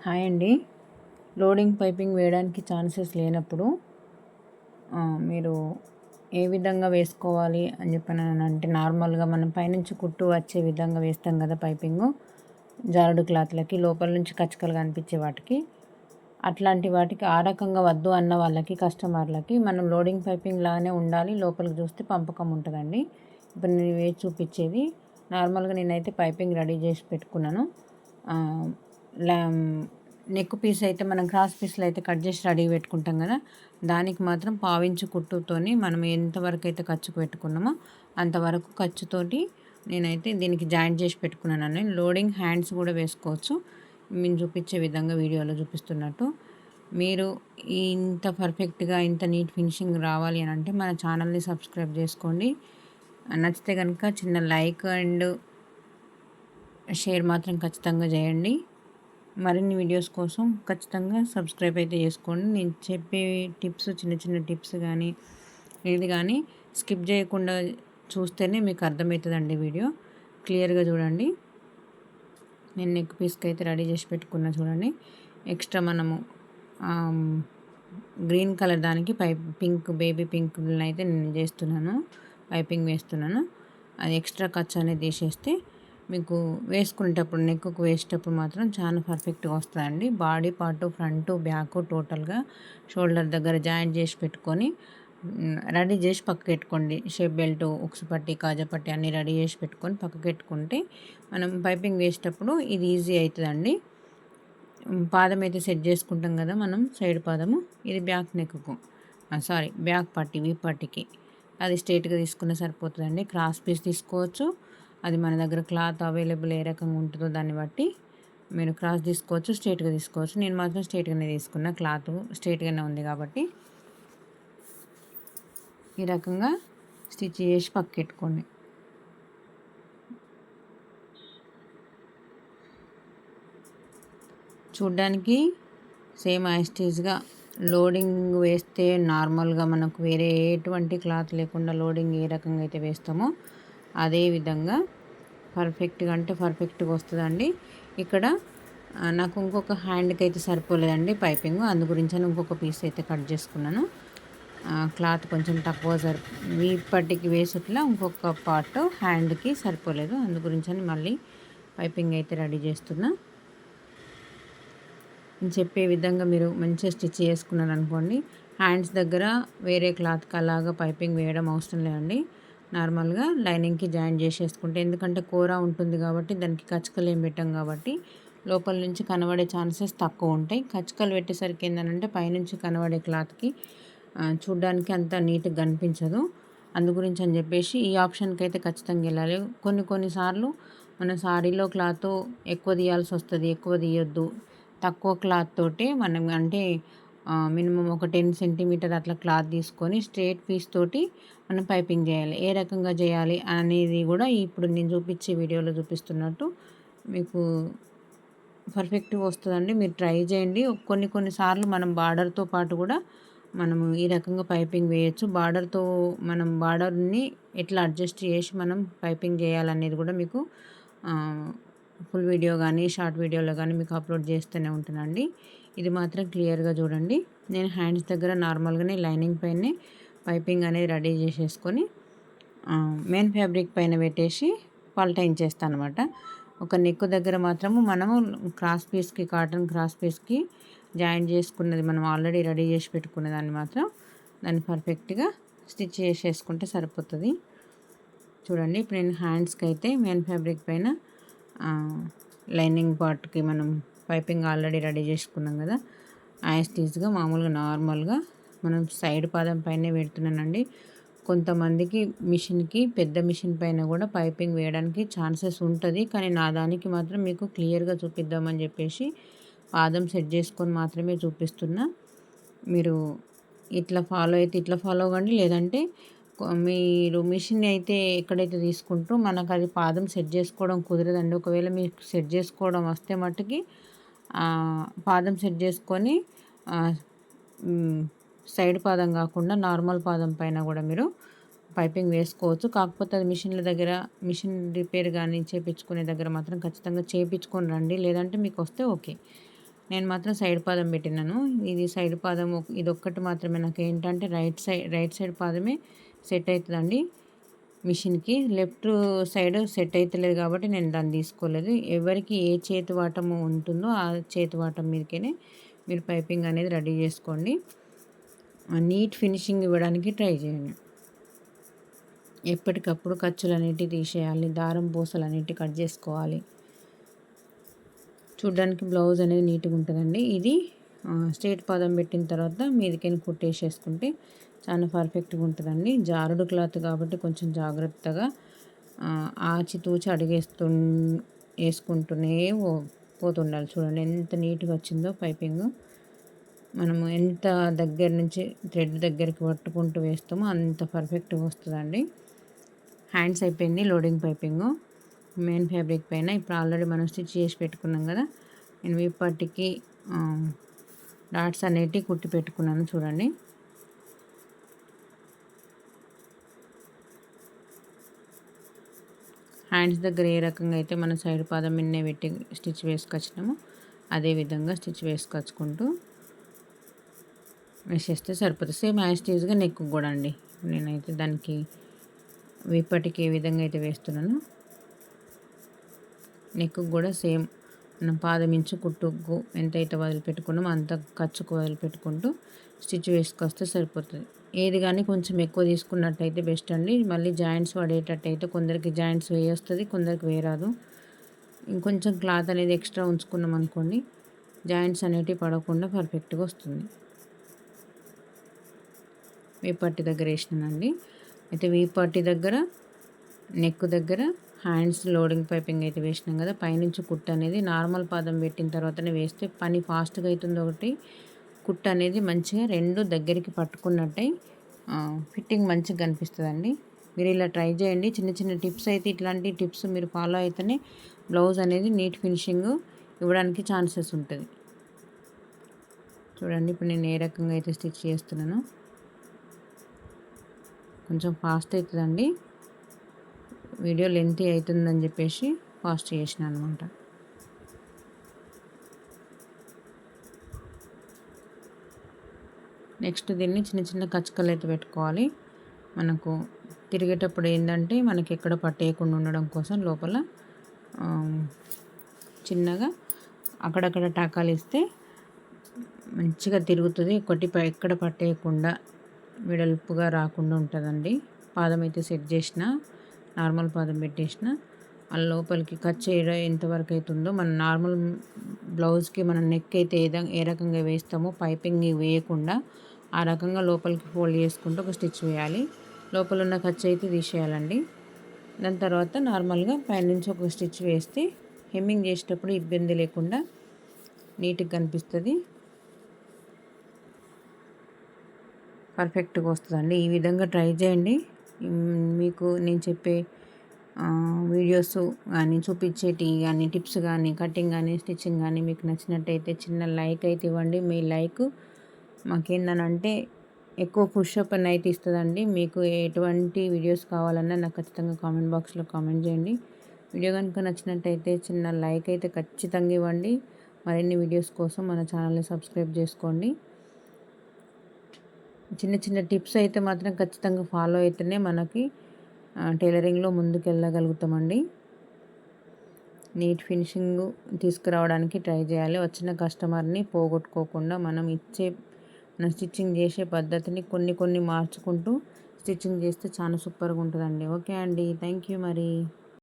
Hi అండి. Loading piping వేయడానికి chances లేనప్పుడు మీరు ఏ విధంగా వేసుకోవాలి అని చెప్పని అంటే నార్మల్గా మనం పైనుంచి కుట్టు వచ్చే విధంగా వేస్తాం కదా పైపింగ్ జారుడు క్లాత్లకి లోపల నుంచి కచ్చకలు కనిపించే వాటికి. అట్లాంటి వాటికి ఆ రకంగా వద్దు అన్న వాళ్ళకి కస్టమర్లకి మనం లోడింగ్ పైపింగ్ లాగానే ఉండాలి. లోపలికి చూస్తే పంపకం ఉంటుందండి. ఇప్పుడు నేను వేసి చూపించేది నార్మల్గా నేనైతే పైపింగ్ రెడీ చేసి పెట్టుకున్నాను. నెక్ పీస్ అయితే మనం క్రాస్ పీస్లో అయితే కట్ చేసి రెడీ పెట్టుకుంటాం కదా దానికి మాత్రం పావించు కుట్టుతోని మనం ఎంతవరకు అయితే ఖర్చుకు పెట్టుకున్నామో అంతవరకు ఖర్చుతోటి నేనైతే దీనికి జాయింట్ చేసి పెట్టుకున్నాను లోడింగ్ హ్యాండ్స్ కూడా వేసుకోవచ్చు. మేము చూపించే విధంగా వీడియోలో చూపిస్తున్నట్టు. మీరు ఇంత పర్ఫెక్ట్గా ఇంత నీట్ ఫినిషింగ్ రావాలి అని అంటే మన ఛానల్ని సబ్స్క్రైబ్ చేసుకోండి. నచ్చితే కనుక చిన్న లైక్ అండ్ షేర్ మాత్రం ఖచ్చితంగా చేయండి. మరిన్ని వీడియోస్ కోసం ఖచ్చితంగా సబ్స్క్రైబ్ అయితే చేసుకోండి. నేను చెప్పే టిప్స్ చిన్న చిన్న టిప్స్ కానీ ఏది కానీ స్కిప్ చేయకుండా చూస్తేనే మీకు అర్థమవుతుందండి వీడియో. క్లియర్గా చూడండి. నేను నెక్ పీస్కి అయితే రెడీ చేసి పెట్టుకున్నా చూడండి. ఎక్స్ట్రా మనము గ్రీన్ కలర్ దానికి పైప్ పింక్ బేబీ పింక్ అయితే నేను చేస్తున్నాను. పైపింగ్ వేస్తున్నాను. అది ఎక్స్ట్రా ఖర్చు అనేది తీసేస్తే మీకు వేసుకునేటప్పుడు నెక్కు వేసేటప్పుడు మాత్రం చాలా పర్ఫెక్ట్గా వస్తుందండి బాడీ పార్ట్ ఫ్రంట్ బ్యాక్ టోటల్గా షోల్డర్ దగ్గర జాయింట్ చేసి పెట్టుకొని రెడీ చేసి పక్క పెట్టుకోండి. షేప్ బెల్ట్ ఉక్స్ పట్టి కాజా పట్టి అన్నీ రెడీ చేసి పెట్టుకొని పక్కకు పెట్టుకుంటే మనం పైపింగ్ వేసేటప్పుడు ఇది ఈజీ అవుతుందండి. పాదం అయితే సెట్ చేసుకుంటాం కదా మనం సైడ్ పాదము ఇది బ్యాక్ నెక్కు సారీ బ్యాక్ పట్టి వీ పట్టికి. అది స్ట్రేట్గా తీసుకున్న సరిపోతుందండి. క్రాస్ పీస్ తీసుకోవచ్చు. అది మన దగ్గర క్లాత్ అవైలబుల్ ఏ రకంగా ఉంటుందో దాన్ని బట్టి మీరు క్రాస్ తీసుకోవచ్చు స్ట్రేట్గా తీసుకోవచ్చు. నేను మాత్రం స్ట్రేట్గానే తీసుకున్నా క్లాత్ స్ట్రేట్గానే ఉంది కాబట్టి ఈ రకంగా స్టిచ్ చేసి పక్కెట్టుకోండి. చూడ్డానికి సేమ్ యాస్టీజ్గా లోడింగ్ వేస్తే నార్మల్గా మనకు వేరే ఎటువంటి క్లాత్ లేకుండా లోడింగ్ ఏ రకంగా అయితే వేస్తామో అదే విధంగా పర్ఫెక్ట్గా అంటే పర్ఫెక్ట్గా వస్తుందండి. ఇక్కడ నాకు ఇంకొక హ్యాండ్కి అయితే సరిపోలేదండి పైపింగ్ అందు గురించి అని ఇంకొక పీస్ అయితే కట్ చేసుకున్నాను. క్లాత్ కొంచెం తక్కువ సరి ఇప్పటికి వేసుట్లా ఇంకొక పార్ట్ హ్యాండ్కి సరిపోలేదు. అందు గురించి అని మళ్ళీ పైపింగ్ అయితే రెడీ చేస్తున్నా. చెప్పే విధంగా మీరు మంచిగా స్టిచ్ చేసుకున్నారు అనుకోండి హ్యాండ్స్ దగ్గర వేరే క్లాత్కి అలాగా పైపింగ్ వేయడం అవసరం లేదండి. నార్మల్గా లైనింగ్కి జాయిన్ చేసేసుకుంటే ఎందుకంటే కూర ఉంటుంది కాబట్టి దానికి కచ్చకలు ఏం పెట్టాం కాబట్టి లోపల నుంచి కనబడే ఛాన్సెస్ తక్కువ ఉంటాయి. కచ్చకలు పెట్టేసరికి ఏంటంటే పైనుంచి కనబడే క్లాత్కి చూడ్డానికి అంత నీట్గా కనిపించదు. అందు గురించి అని చెప్పేసి ఈ ఆప్షన్కి అయితే ఖచ్చితంగా వెళ్ళాలి. కొన్ని కొన్నిసార్లు మన సారీలో క్లాత్ ఎక్కువ తీయాల్సి వస్తుంది ఎక్కువ తీయొద్దు. తక్కువ క్లాత్ తోటే మనం అంటే మినిమం ఒక టెన్ సెంటీమీటర్ అట్లా క్లాత్ తీసుకొని స్ట్రేట్ పీస్ తోటి మనం పైపింగ్ చేయాలి. ఏ రకంగా చేయాలి అనేది కూడా ఇప్పుడు నేను చూపించే వీడియోలో చూపిస్తున్నట్టు మీకు పర్ఫెక్ట్గా వస్తుందండి. మీరు ట్రై చేయండి. కొన్ని కొన్నిసార్లు మనం బార్డర్తో పాటు కూడా మనము ఈ రకంగా పైపింగ్ వేయచ్చు. బార్డర్తో మనం బార్డర్ని ఎట్లా అడ్జస్ట్ చేసి మనం పైపింగ్ చేయాలనేది కూడా మీకు ఫుల్ వీడియో కానీ షార్ట్ వీడియోలో కానీ మీకు అప్లోడ్ చేస్తూనే ఉంటానండి ఇది మాత్రం క్లియర్గా చూడండి. నేను హ్యాండ్స్ దగ్గర నార్మల్గానే లైనింగ్ పైనే పైపింగ్ అనేది రెడీ చేసేసుకొని మెయిన్ ఫ్యాబ్రిక్ పైన పెట్టేసి పల్టైన్ చేస్తాను అనమాట ఒక నెక్ దగ్గర మాత్రము మనము క్రాస్ పీస్కి కాటన్ క్రాస్ పీస్కి జాయిన్ చేసుకున్నది మనం ఆల్రెడీ రెడీ చేసి పెట్టుకున్న దాన్ని మాత్రం దాన్ని పర్ఫెక్ట్గా స్టిచ్ చేసేసుకుంటే సరిపోతుంది. చూడండి ఇప్పుడు నేను హ్యాండ్స్కి అయితే మెయిన్ ఫ్యాబ్రిక్ పైన లైనింగ్ పార్ట్కి మనం పైపింగ్ ఆల్రెడీ రెడీ చేసుకున్నాం కదా యాస్టీజ్గా మామూలుగా నార్మల్గా మనం సైడ్ పాదం పైనే పెడుతున్నానండి కొంతమందికి మిషన్కి పెద్ద మిషన్ పైన కూడా పైపింగ్ వేయడానికి ఛాన్సెస్ ఉంటుంది కానీ నా దానికి మాత్రం మీకు క్లియర్గా చూపిద్దామని చెప్పేసి పాదం సెట్ చేసుకొని మాత్రమే చూపిస్తున్నా. మీరు ఇట్లా ఫాలో అయితే ఇట్లా ఫాలో అవ్వండి లేదంటే మీరు మిషన్ అయితే ఎక్కడైతే తీసుకుంటూ మనకు అది పాదం సెట్ చేసుకోవడం కుదరదండి. ఒకవేళ మీకు సెట్ చేసుకోవడం వస్తే మట్టుకి పాదం సెట్ చేసుకొని సైడ్ పాదం కాకుండా నార్మల్ పాదం పైన కూడా మీరు పైపింగ్ వేసుకోవచ్చు. కాకపోతే అది మిషన్ల దగ్గర మిషన్ రిపేర్ కానీ చేపించుకునే దగ్గర మాత్రం ఖచ్చితంగా చేపించుకొని రండి. లేదంటే మీకు వస్తే ఓకే. నేను మాత్రం సైడ్ పాదం పెట్టినాను. ఇది సైడ్ పాదం ఇది ఒక్కటి మాత్రమే. నాకు ఏంటంటే రైట్ సైడ్ రైట్ సైడ్ పాదమే సెట్ అవుతుందండి. మిషన్కి లెఫ్ట్ సైడ్ సెట్ అవుతలేదు కాబట్టి నేను దాన్ని తీసుకోలేదు. ఎవరికి ఏ చేతి వాటము ఉంటుందో ఆ చేతి వాటం మీదకే మీరు పైపింగ్ అనేది రెడీ చేసుకోండి. నీట్ ఫినిషింగ్ ఇవ్వడానికి ట్రై చేయండి. ఎప్పటికప్పుడు ఖర్చులు అనేటివి తీసేయాలి దారం పూసలు అనేటివి కట్ చేసుకోవాలి. చూడ్డానికి బ్లౌజ్ అనేది నీట్గా ఉంటుందండి. ఇది స్ట్రేట్ పాదం పెట్టిన తర్వాత మీదికైనా కుట్టేసేసుకుంటే చాలా పర్ఫెక్ట్గా ఉంటుందండి. జారుడు క్లాత్ కాబట్టి కొంచెం జాగ్రత్తగా ఆచితూచి అడిగేస్తు వేసుకుంటూనే పోతుండాలి. చూడండి ఎంత నీట్గా వచ్చిందో పైపింగ్. మనము ఎంత దగ్గర నుంచి థ్రెడ్ దగ్గరికి పట్టుకుంటూ వేస్తామో అంత పర్ఫెక్ట్గా వస్తుందండి. హ్యాండ్స్ అయిపోయింది లోడింగ్ పైపింగ్. మెయిన్ ఫ్యాబ్రిక్ పైన ఇప్పుడు ఆల్రెడీ మనం స్టిచ్ చేసి పెట్టుకున్నాం కదా. నేను వీపట్టికి డాట్స్ అనేటివి కుట్టి పెట్టుకున్నాను చూడండి. హ్యాండ్స్ దగ్గర ఏ రకంగా అయితే మన సైడ్ పాదం మిన్నే పెట్టి స్టిచ్ వేసుకొచ్చినామో అదే విధంగా స్టిచ్ వేసుకొచ్చుకుంటూ వేసేస్తే సరిపోతుంది. సేమ్ యాస్టీజ్గా నెక్ కూడా అండి. నేనైతే దానికి విప్పటికి ఏ విధంగా అయితే వేస్తున్నాను నెక్ కూడా సేమ్ మనం పాదం ఇంచు కుట్టుకు ఎంతైతే వదిలిపెట్టుకున్నామో అంత ఖర్చుకు వదిలిపెట్టుకుంటూ స్టిచ్ వేసుకొస్తే సరిపోతుంది. ఏది కానీ కొంచెం ఎక్కువ తీసుకున్నట్టయితే బెస్ట్ అండి. మళ్ళీ జాయింట్స్ పడేటట్టయితే కొందరికి జాయింట్స్ వేయొస్తుంది కొందరికి వేయరాదు. ఇంకొంచెం క్లాత్ అనేది ఎక్స్ట్రా ఉంచుకున్నాం అనుకోండి జాయింట్స్ అనేటివి పడకుండా పర్ఫెక్ట్గా వస్తుంది. వీపట్టి దగ్గర వేసినానండి. అయితే వీపట్టి దగ్గర నెక్ దగ్గర హ్యాండ్స్ లోడింగ్ పైపింగ్ అయితే వేసినాం కదా పైనుంచి కుట్ట అనేది నార్మల్ పాదం పెట్టిన తర్వాతనే వేస్తే పని ఫాస్ట్గా అవుతుంది ఒకటి. కుట్టు అనేది మంచిగా రెండు దగ్గరికి పట్టుకున్నట్టయి ఫిట్టింగ్ మంచిగా కనిపిస్తుందండి. మీరు ఇలా ట్రై చేయండి. చిన్న చిన్న టిప్స్ అయితే ఇట్లాంటి టిప్స్ మీరు ఫాలో అయితేనే బ్లౌజ్ అనేది నీట్ ఫినిషింగ్ ఇవ్వడానికి ఛాన్సెస్ ఉంటుంది. చూడండి ఇప్పుడు నేను ఏ రకంగా అయితే స్టిచ్ చేస్తున్నాను. కొంచెం ఫాస్ట్ అవుతుందండి. వీడియో లెంతీ అవుతుందని చెప్పేసి ఫాస్ట్ చేసిన అనమాట నెక్స్ట్ దీన్ని చిన్న చిన్న కచ్చకలు అయితే పెట్టుకోవాలి. మనకు తిరిగేటప్పుడు ఏంటంటే మనకి ఎక్కడ పట్టేయకుండా ఉండడం కోసం లోపల చిన్నగా అక్కడక్కడ టాకాలు ఇస్తే మంచిగా తిరుగుతుంది. ఒకటి ఎక్కడ పట్టేయకుండా వెడల్పుగా రాకుండా ఉంటుందండి. పాదం అయితే సెట్ చేసిన నార్మల్ పాదం పెట్టేసిన ఆ లోపలికి కట్ చేయడం ఎంతవరకు అవుతుందో మన నార్మల్ బ్లౌజ్కి మనం నెక్ అయితే ఏ ఏ రకంగా వేస్తామో పైపింగ్ వేయకుండా ఆ రకంగా లోపలికి ఫోల్డ్ చేసుకుంటూ ఒక స్టిచ్ వేయాలి. లోపల ఉన్న ఖర్చు అయితే తీసేయాలండి. దాని తర్వాత నార్మల్గా పైనుంచి ఒక స్టిచ్ వేస్తే హెమ్మింగ్ చేసేటప్పుడు ఇబ్బంది లేకుండా నీట్గా కనిపిస్తుంది. పర్ఫెక్ట్గా వస్తుందండి. ఈ విధంగా ట్రై చేయండి. మీకు నేను చెప్పే వీడియోస్ కానీ చూపించేటి కానీ టిప్స్ కానీ కటింగ్ కానీ స్టిచ్చింగ్ కానీ మీకు నచ్చినట్టయితే చిన్న లైక్ అయితే ఇవ్వండి. మీ లైక్ మాకేందనంటే ఎక్కువ పుషప్ అని అయితే ఇస్తుందండి. మీకు ఎటువంటి వీడియోస్ కావాలన్నా నాకు ఖచ్చితంగా కామెంట్ బాక్స్లో కామెంట్ చేయండి. వీడియో కనుక నచ్చినట్టయితే చిన్న లైక్ అయితే ఖచ్చితంగా ఇవ్వండి. మరిన్ని వీడియోస్ కోసం మన ఛానల్ని సబ్స్క్రైబ్ చేసుకోండి. చిన్న చిన్న టిప్స్ అయితే మాత్రం ఖచ్చితంగా ఫాలో అయితేనే మనకి టైలరింగ్లో ముందుకు వెళ్ళగలుగుతామండి నీట్ ఫినిషింగ్ తీసుకురావడానికి ట్రై చేయాలి. వచ్చిన కస్టమర్ని పోగొట్టుకోకుండా మనం ఇచ్చే మనం స్టిచ్చింగ్ చేసే పద్ధతిని కొన్ని కొన్ని మార్చుకుంటూ స్టిచ్చింగ్ చేస్తే చాలా సూపర్గా ఉంటుందండి. ఓకే అండి. థ్యాంక్ యూ మరి.